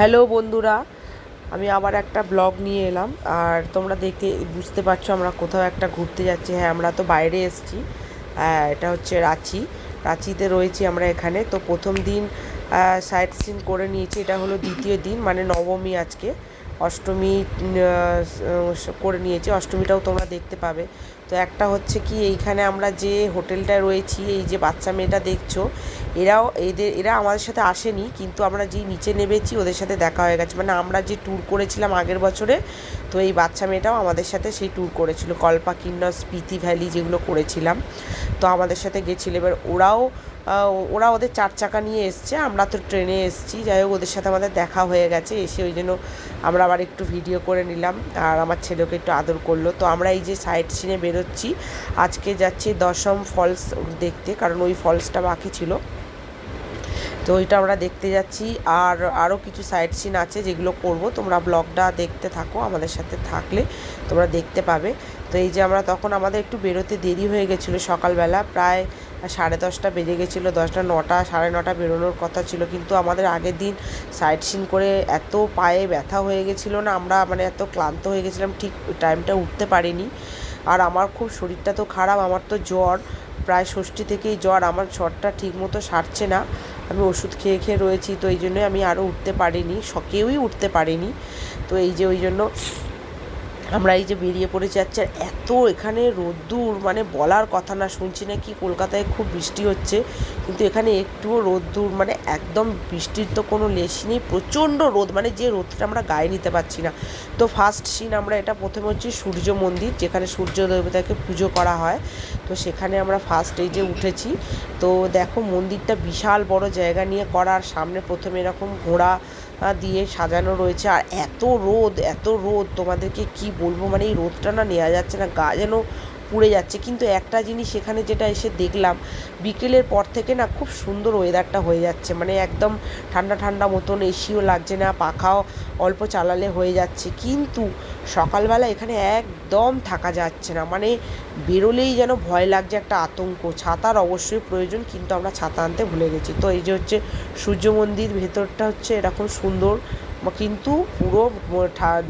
Hello বন্ধুরা, আমি আবার একটা ব্লগ নিয়ে এলাম। আর তোমরা দেখতে বুঝতে পারছ আমরা কোথাও একটা ঘুরতে যাচ্ছি। হ্যাঁ আমরা তো বাইরে এসেছি। হ্যাঁ এটা হচ্ছে রাঁচি। রাঁচিতে রয়েছি আমরা এখানে। তো প্রথম দিন সাইট সিন করে নিয়েছি। এটা হলো দ্বিতীয় দিন মানে নবমী আজকে। অষ্টমী করে নিয়েছি। অষ্টমীটাও তোমরা দেখতে পাবে। তো একটা হচ্ছে কি, এইখানে আমরা যে হোটেলটা রয়েছি, এই যে বাচ্চা মেয়েটা দেখছ, এরাও এদের, এরা আমাদের সাথে আসেনি, কিন্তু আমরা যেই নিচে নেমেছি ওদের সাথে দেখা হয়ে গেছে। মানে আমরা যে ট্যুর করেছিলাম আগের বছরে, তো এই বাচ্চা মেয়েটাও আমাদের সাথে সেই ট্যুর করেছিল। কল্পা কিন্নর স্পিতি ভ্যালি যেগুলো করেছিলাম, তো আমাদের সাথে গেছিল। এবার ওরাও ওরা ওদের চার চাকা নিয়ে এসছে, আমরা তো ট্রেনে এসছি, যাই হোক ওদের সাথে আমাদের দেখা হয়ে গেছে, এসে ওই জন্য আমরা আবার একটু ভিডিও করে নিলাম, আর আমার ছেলেকে একটু আদর করল। তো আমরা এই যে সাইড সিনে বেরোচ্ছি, আজকে যাচ্ছি দশম ফলস দেখতে, কারণ ওই ফলসটা বাকি ছিল। তো ওইটা আমরা দেখতে যাচ্ছি, আর আরও কিছু সাইড সিন আছে যেগুলো করব, তোমরা ব্লগটা দেখতে থাকো, আমাদের সাথে থাকলে তোমরা দেখতে পাবে। তো এই যে আমরা তখন আমাদের একটু বেরোতে দেরি হয়ে গেছিল সকালবেলা, প্রায় সাড়ে দশটা বেজে গেছিল, দশটা নটা, সাড়ে নটা বেরোনোর কথা ছিল। কিন্তু আমাদের আগের দিন সাইড সিন করে এত পায়ে ব্যথা হয়ে গেছিল না, আমরা মানে এত ক্লান্ত হয়ে গেছিলাম, ঠিক টাইমটা উঠতে পারিনি। আর আমার খুব শরীরটা তো খারাপ, আমার তো জ্বর, প্রায় ষষ্ঠী থেকেই জ্বর, আমার জ্বরটা ঠিক মতো সারছে না। আমি ওষুধ খেয়ে খেয়ে রয়েছি, তো এই জন্যই আমি আরও উঠতে পারিনি কেউই উঠতে পারিনি। তো এই যে ওই জন্য আমরা এই যে বেরিয়ে পড়ে যাচ্ছি আর এত এখানে রোদ্দুর মানে বলার কথা না, শুনছি নাকি কলকাতায় খুব বৃষ্টি হচ্ছে, কিন্তু এখানে একটুও রোদ্দুর মানে একদম বৃষ্টির তো কোনো লেশি নেই, প্রচণ্ড রোদ মানে যে রোদটা আমরা গায়ে নিতে পারছি না। তো ফার্স্ট সিন আমরা এটা প্রথমে হচ্ছে সূর্য মন্দির, যেখানে সূর্য দেবতাকে পুজো করা হয়, তো সেখানে আমরা ফার্স্ট এই যে উঠেছি, তো দেখো মন্দিরটা বিশাল বড় জায়গা নিয়ে করার, সামনে প্রথমে এরকম ঘোড়া দিয়ে সাজানো রয়েছে। আর এত রোদ এত রোদ, তোমাদেরকে কি বলব? মানে এই রোদটা না নেওয়া যাচ্ছে না। গা যেন পুড়ে যাচ্ছে। কিন্তু একটা জিনিস সেখানে যেটা এসে দেখলাম, বিকেলের পর থেকে না খুব সুন্দর ওয়েদারটা হয়ে যাচ্ছে। মানে একদম ঠান্ডা ঠান্ডা মতন এসিও লাগছে না, পাখাও অল্প চালালে হয়ে যাচ্ছে। কিন্তু সকালবেলা এখানে একদম থাকা যাচ্ছে না। মানে বেরোলেই যেন ভয় লাগছে একটা আতঙ্ক। ছাতার অবশ্যই প্রয়োজন, কিন্তু আমরা ছাতা আনতে ভুলে গেছি। তো এই যে হচ্ছে সূর্য মন্দির ভেতরটা হচ্ছে এরকম সুন্দর কিন্তু পুরো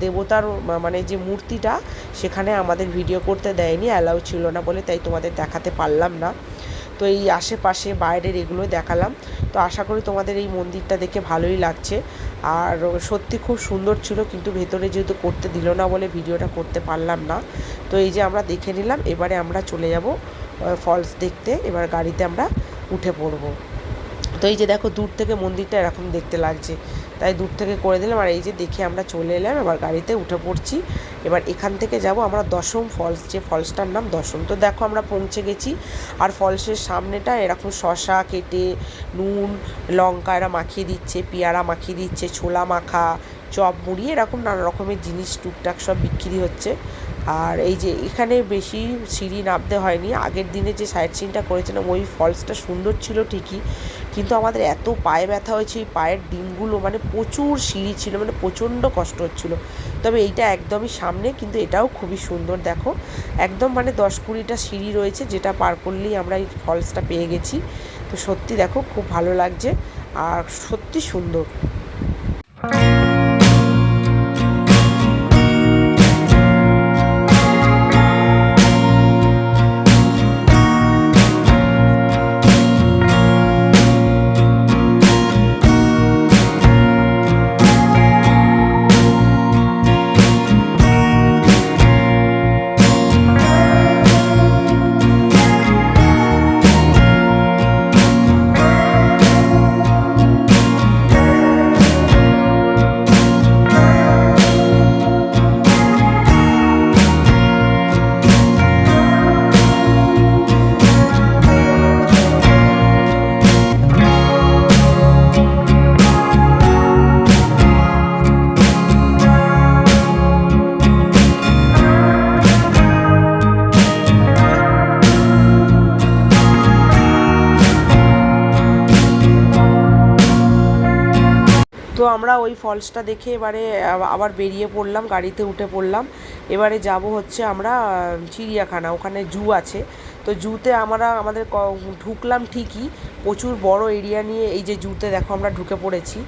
দেবতার মানে যে মূর্তিটা সেখানে আমাদের ভিডিও করতে দেয়নি অ্যালাউ ছিল না বলে তাই তোমাদের দেখাতে পারলাম না। তো এই আশেপাশে, বাইরের এগুলো দেখালাম। তো আশা করি তোমাদের এই মন্দিরটা দেখে ভালোই লাগছে। আর সত্যি খুব সুন্দর ছিল, কিন্তু ভেতরে যেহেতু করতে দিল না বলে ভিডিওটা করতে পারলাম না। তো এই যে আমরা দেখে নিলাম, এবারে আমরা চলে যাব ফলস দেখতে, এবার গাড়িতে আমরা উঠে পড়ব। তো এই যে দেখো দূর থেকে মন্দিরটা এরকম দেখতে লাগছে। তাই দূর থেকে করে দিলাম আর এই যে দেখে আমরা চলে এলাম, এবার গাড়িতে উঠে পড়ছি। এবার এখান থেকে যাব আমরা দশম ফলস, যে ফলসটার নাম দশম। তো দেখো আমরা পৌঁছে গেছি আর ফলসের সামনেটা এরকম শশা কেটে, নুন, লঙ্কা এরা মাখিয়ে দিচ্ছে, পেয়ারা মাখিয়ে দিচ্ছে, ছোলা মাখা, চপ মুড়ি এরকম নানা রকমের জিনিস টুকটাক সব বিক্রি হচ্ছে। আর এই যে এখানে বেশি সিঁড়ি নামতে হয়নি, আগের দিনে যে সাইড সিনটা করেছিলাম ওই ফলসটা সুন্দর ছিল ঠিকই, কিন্তু আমাদের এত পায়ে ব্যথা হয়েছে, এই পায়ের ডিমগুলো মানে প্রচুর সিঁড়ি ছিল মানে প্রচণ্ড কষ্ট হচ্ছিল। তবে এইটা একদমই সামনে, কিন্তু এটাও খুবই সুন্দর, দেখো। একদম মানে দশ কুড়িটা সিঁড়ি রয়েছে, যেটা পার করলেই আমরা এই ফলসটা পেয়ে গেছি। তো সত্যি দেখো, খুব ভালো লাগছে, আর সত্যি সুন্দর। তো আমরা ওই ফলসটা দেখে এবারে আবার বেরিয়ে পড়লাম, গাড়িতে উঠে পড়লাম। এবারে যাব হচ্ছে আমরা চিড়িয়াখানা, ওখানে জু আছে। তো জুতে আমরা, আমাদের ঢুকলাম ঠিকই, প্রচুর বড় এরিয়া নিয়ে এই যে জুতে দেখো আমরা ঢুকে পড়েছি।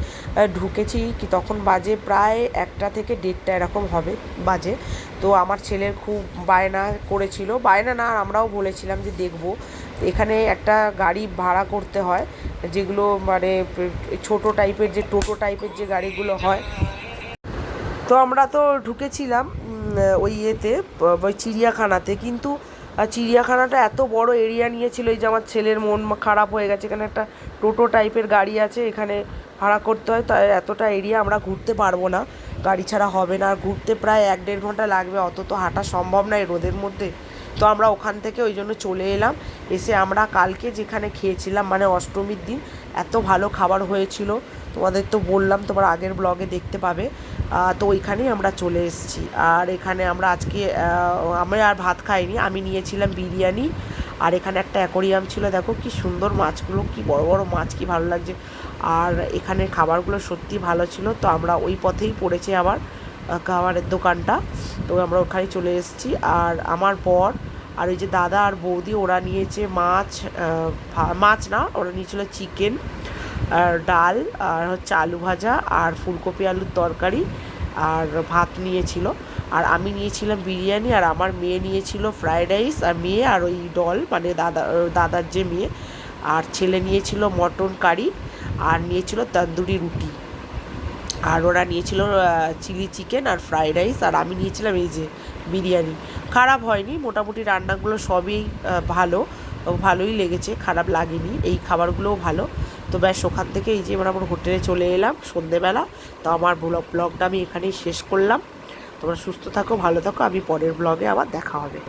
ঢুকেছি কি তখন বাজে প্রায় একটা থেকে দেড়টা এরকম হবে বাজে। তো আমার ছেলের খুব বায়না করেছিল। বায়না না, আর আমরাও বলেছিলাম যে দেখব। এখানে একটা গাড়ি ভাড়া করতে হয়। যেগুলো মানে ছোট টাইপের যে, টোটো টাইপের যে গাড়িগুলো হয়। তো আমরা তো ঢুকেছিলাম ওই ইয়েতে ওই চিড়িয়াখানাতে। কিন্তু চিড়িয়াখানাটা এত বড় এরিয়া নিয়েছিল, এই যে আমার ছেলের মন খারাপ হয়ে গেছে। এখানে একটা টোটো টাইপের গাড়ি আছে, এখানে ভাড়া করতে হয়। তাই এতটা এরিয়া আমরা ঘুরতে পারব না। গাড়ি ছাড়া হবে না। আর ঘুরতে প্রায় এক দেড় ঘণ্টা লাগবে। অত তো হাঁটা সম্ভব নয় রোদের মধ্যে। তো আমরা ওখান থেকে ওই জন্য চলে এলাম। এসে আমরা কালকে যেখানে খেয়েছিলাম মানে অষ্টমীর দিন, এত ভালো খাবার হয়েছিল। তোমাদের তো বললাম, তোমার আগের ব্লগে দেখতে পাবে। তো ওইখানেই আমরা চলে এসেছি। আর এখানে আমরা আজকে আমি আর ভাত খাইনি, আমি নিয়েছিলাম বিরিয়ানি। আর এখানে একটা অ্যাকোরিয়াম ছিল, দেখো কি সুন্দর মাছগুলো, কি বড় বড় মাছ, কি ভালো লাগছে। আর এখানের খাবারগুলো সত্যি ভালো ছিল, তো আমরা ওই পথেই পড়েছি আবার। খাবারের দোকানটা। তো আমরা ওখানে চলে এসেছি। আর আমার বর আর ওই যে দাদা আর বৌদি, ওরা নিয়েছে মাছ মাছ না, ওরা নিয়েছিল চিকেন, আর ডাল, আর হচ্ছে আলু ভাজা, আর ফুলকপি আলুর তরকারি, আর ভাত নিয়েছিল। আর আমি নিয়েছিলাম বিরিয়ানি, আর আমার মেয়ে নিয়েছিল ফ্রায়েড রাইস, আর মেয়ে আর ওই ডল মানে দাদা, দাদার যে মেয়ে। আর ছেলে নিয়েছিল মটন কারি, আর নিয়েছিল তন্দুরি রুটি। আর ওরা নিয়েছিল চিলি চিকেন আর ফ্রাইড রাইস, আর আমি নিয়েছিলাম এই যে বিরিয়ানি। খারাপ হয়নি, মোটামুটি রান্নাগুলো সবই ভালো ভালোই লেগেছে, খারাপ লাগেনি, এই খাবারগুলোও ভালো। তো ব্যাস, ওখান থেকে এই যে আমরা আমার হোটেলে চলে এলাম সন্ধেবেলা। তো আমার ব্লগ, ব্লগটা আমি এখানেই শেষ করলাম। তোমরা সুস্থ থাকো, ভালো থাকো, আমি পরের ব্লগে আবার দেখা হবে।